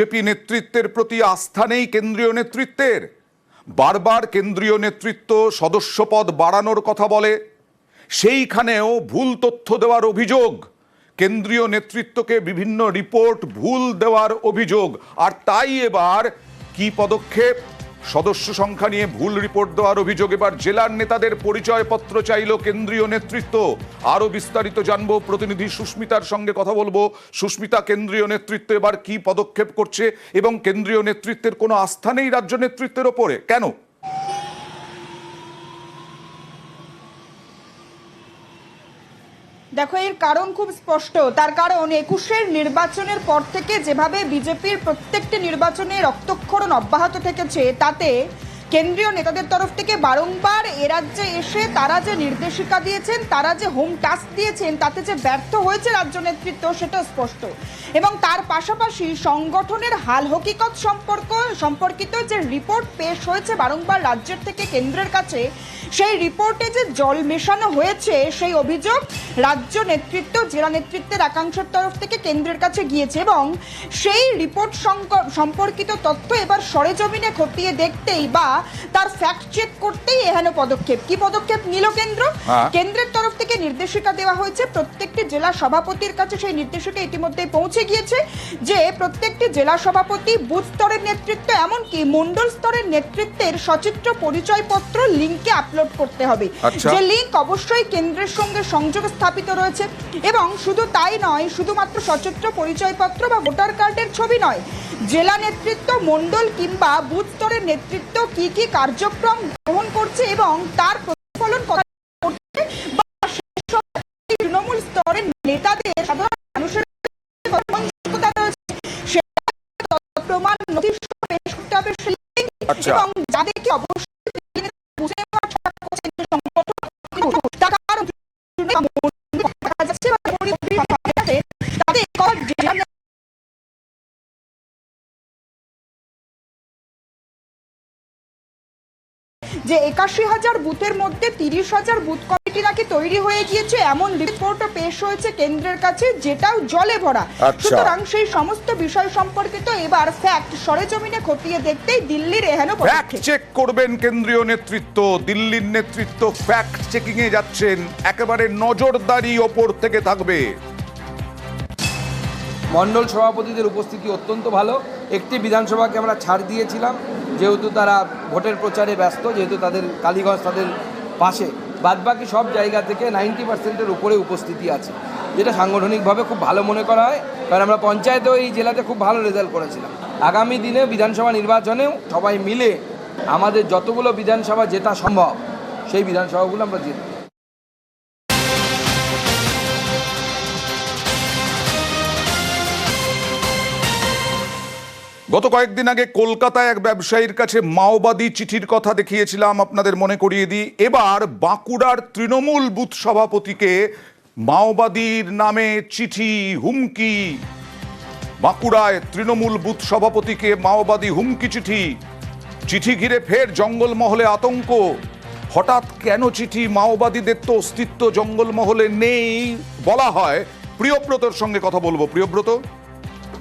BJP নেতৃত্বের প্রতি আস্থা নেই কেন্দ্রীয় নেতৃত্বের। বারবার কেন্দ্রীয় নেতৃত্ব সদস্যপদ বাড়ানোর কথা বলে, সেইখানেও ভুল তথ্য দেওয়ার অভিযোগ, কেন্দ্রীয় নেতৃত্বকে বিভিন্ন রিপোর্ট ভুল দেওয়ার অভিযোগ। আর তাই এবার কি পদক্ষেপ? সদস্য সংখ্যা নিয়ে ভুল রিপোর্ট দেওয়ার অভিযোগ এবার জেলার নেতাদের পরিচয়পত্র চাইল কেন্দ্রীয় নেতৃত্ব। আরও বিস্তারিত জানব প্রতিনিধি সুস্মিতার সঙ্গে কথা বলব। সুস্মিতা, কেন্দ্রীয় নেতৃত্ব এবার কি পদক্ষেপ করছে এবং কেন্দ্রীয় নেতৃত্বের কোনো আস্থা নেই রাজ্য নেতৃত্বের ওপরে? কেন? দেখো, এর কারণ খুব স্পষ্ট। তার কারণ, একুশের নির্বাচনের পর থেকে যেভাবে বিজেপির প্রত্যেকটি নির্বাচনে রক্তক্ষরণ অব্যাহত থেকেছে, তাতে কেন্দ্রীয় নেতাদের তরফ থেকে বারংবার এ রাজ্যে এসে তারা যে নির্দেশিকা দিয়েছেন, তারা যে হোম টাস্ক দিয়েছেন, তাতে যে ব্যর্থ হয়েছে রাজ্য নেতৃত্ব সেটা স্পষ্ট। এবং তার পাশাপাশি সংগঠনের হাল হকিকত সম্পর্ক, সম্পর্কিত যে রিপোর্ট পেশ হয়েছে বারংবার রাজ্যের থেকে কেন্দ্রের কাছে, সেই রিপোর্টে যে জল মেশানো হয়েছে, সেই অভিযোগ রাজ্য নেতৃত্ব, জেলা নেতৃত্বের একাংশের তরফ থেকে কেন্দ্রের কাছে গিয়েছে এবং সেই রিপোর্ট সম্পর্কিত তথ্য এবার সরেজমিনে খতিয়ে দেখতেই বা তার ফ্যাক্ট চেক করতেই এহেন পদক্ষেপ কি পদক্ষেপ নিল কেন্দ্র হ্যাঁ। কেন্দ্রের তরফ থেকে নির্দেশিকা দেওয়া হয়েছে প্রত্যেকটি জেলা সভাপতির কাছে সেই নির্দেশিকা ইতিমধ্যে পৌঁছে গিয়েছে যে প্রত্যেকটি জেলা সভাপতি বুথ স্তরের নেতৃত্ব এমনকি মন্ডল স্তরের নেতৃত্বের সচিত্র পরিচয়পত্র লিঙ্কে আপলোড করতে হবে আচ্ছা। যে লিঙ্ক অবশ্যই কেন্দ্রের সঙ্গে সংযোগ স্থাপিত রয়েছে এবং শুধু তাই নয় শুধুমাত্র সচিত্র পরিচয়পত্র বা ভোটার কার্ডের ছবি নয় জেলা নেতৃত্ব মন্ডল কিংবা বুথ স্তরের নেতৃত্ব কি কি কার্যক্রম গ্রহণ করছে এবং তার প্রতিফলন করা করছে বা তৃণমূল স্তরের নেতাদের সাধারণ মানুষের প্রমাণ নথি। আচ্ছা। এবং যাদেরকে অবশ্যই যে একাশি হাজার বুথের মধ্যে তিরিশ হাজার বুথ কমিটি নাকি তৈরি হয়ে গিয়েছে এমন রিপোর্টও পেশ হয়েছে কেন্দ্রের কাছে যেটাও জলে ভরা। আচ্ছা। সুতরাং সেই সমস্ত বিষয় সম্পর্কিত এবার ফ্যাক্ট সরেজমিনে খতিয়ে দেখতেই দিল্লির এহেন ফ্যাক্ট চেক করবেন কেন্দ্রীয় নেতৃত্ব। দিল্লির নেতৃত্ব ফ্যাক্ট চেকিং এ যাচ্ছেন। একেবারে নজরদারি ওপর থেকে থাকবে। মণ্ডল সভাপতিদের উপস্থিতি অত্যন্ত ভালো। একটি বিধানসভাকে আমরা ছাড় দিয়েছিলাম। যেহেতু তারা ভোটের প্রচারে ব্যস্ত, যেহেতু তাদের কালীগঞ্জ তাদের পাশে, বাদবাকি সব জায়গা থেকে নাইনটি পার্সেন্টের উপরে উপস্থিতি আছে, যেটা সাংগঠনিকভাবে খুব ভালো মনে করা হয়, কারণ আমরা পঞ্চায়েতেও এই জেলাতে খুব ভালো রেজাল্ট করেছিলাম। আগামী দিনে বিধানসভা নির্বাচনেও সবাই মিলে আমাদের যতগুলো বিধানসভা জেতা সম্ভব, সেই বিধানসভাগুলো আমরা জিতব গত কয়েকদিন আগে কলকাতায় এক ব্যবসায়ীর কাছে মাওবাদী চিঠির কথা দেখিয়েছিলাম, আপনাদের মনে করিয়ে দিই। এবার বাঁকুড়ার তৃণমূল বুথ সভাপতিকে মাওবাদীর নামে চিঠি, হুমকি। বাঁকুড়ায় তৃণমূল বুথ সভাপতিকে মাওবাদী হুমকি চিঠি। চিঠি ঘিরে ফের জঙ্গলমহলে আতঙ্ক। হঠাৎ কেন চিঠি মাওবাদীদের তো অস্তিত্ব জঙ্গলমহলে নেই বলা হয়? প্রিয়ব্রতর সঙ্গে কথা বলব। প্রিয়ব্রত?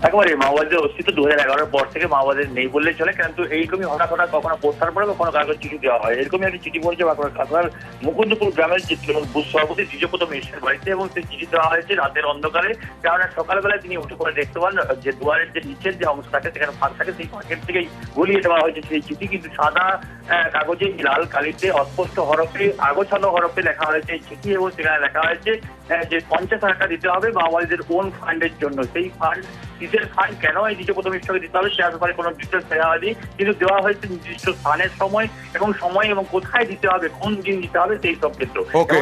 একেবারে মাওবাদীদের অস্তিত্ব দু হাজার এগারোর পর থেকে মাওবাদীদের নেই বললে চলে, কিন্তু এইরকমই হঠাৎ হঠাৎ কখনো পোস্টার পড়ে কখনো কাগজ চিঠি দেওয়া হয়। এরকমই একটা চিঠি পড়েছে আপনার মুকুন্দপুর গ্রামের যে তৃণমূল সভাপতি দ্বিজপত মিশ্রের বাড়িতে, এবং সেই চিঠি দেওয়া হয়েছে রাতের অন্ধকারে। কারণ সকালবেলায় তিনি উঠে করে দেখতে পান যে দুয়ারের যে নিচের যে অংশ থাকে সেখানে ফাঁক থাকে, সেই ফাঁকের থেকেই গলিয়ে দেওয়া হয়েছে সেই চিঠি। কিন্তু সাদা কাগজে লাল কালিতে অস্পষ্ট হরফে আগোছানো হরফে লেখা হয়েছে এই চিঠি, এবং সেখানে লেখা হয়েছে যে পঞ্চাশ হাজার টাকা দিতে হবে মাওবাদীদের ওন ফান্ডের জন্য। সেই ফান্ড কিসের ফান্ড কেন এই দ্বিতীয় প্রথম মিশ্রকে দিতে হবে সে ব্যাপারে কোনো ডিটেলস দেওয়া হয়নি কিন্তু দেওয়া হয়েছে নির্দিষ্ট স্থানের সময় এবং সময় এবং কোথায় দিতে হবে কোন দিন দিতে হবে সেই সব ক্ষেত্র।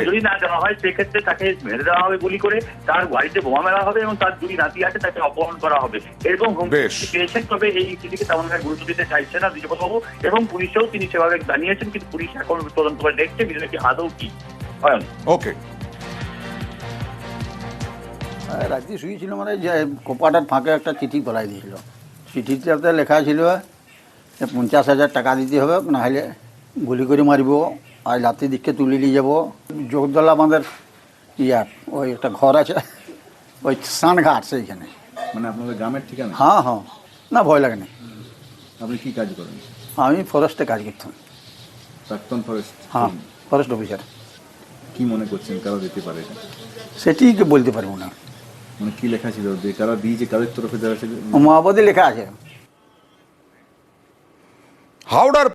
যদি না দেওয়া হয় সেক্ষেত্রে তাকে মেরে দেওয়া হবে গুলি করে তার বাড়িতে বোমা মেলা হবে এবং তার দুই নাতি আছে তাকে অপহরণ করা হবে। এরকম হুমকি পেয়েছেন তবে এই চিঠিকে তেমন একটা গুরুত্ব দিতে চাইছে না দ্বিতীয়বাবু এবং পুলিশেও তিনি সেভাবে জানিয়েছেন কিন্তু পুলিশ এখন তদন্ত করে দেখছে বিষয়টি আদৌ কি হয়। ওকে রাত্রি শুয়েছিল মানে যে কোপাটার ফাঁকে একটা চিঠি পড়াই দিয়েছিল। চিঠিটাতে লেখা ছিল যে পঞ্চাশ হাজার টাকা দিতে হবে নাহলে গুলি করে মারিব আর রাত্রি দিককে তুলে নিয়ে যাব। জগদলা আমাদের ইয়ার ওই একটা ঘর আছে ওই সানঘাট সেইখানে। মানে আপনাদের গ্রামের ঠিকানা? হ্যাঁ হ্যাঁ। না ভয় লাগে না। আপনি কি কাজ করেন? আমি ফরেস্টে কাজ করতাম। প্রাক্তন ফরেস্ট হ্যাঁ ফরেস্ট অফিসার। কি মনে করছেন কারা দিতে পারে? সেটি বলতে পারব না। মানে কি লেখা ছিল? যে কারা দিয়েছে কাদের তরফে দেওয়া ছিল? মাওবাদী লেখা আছে। হাওড়ার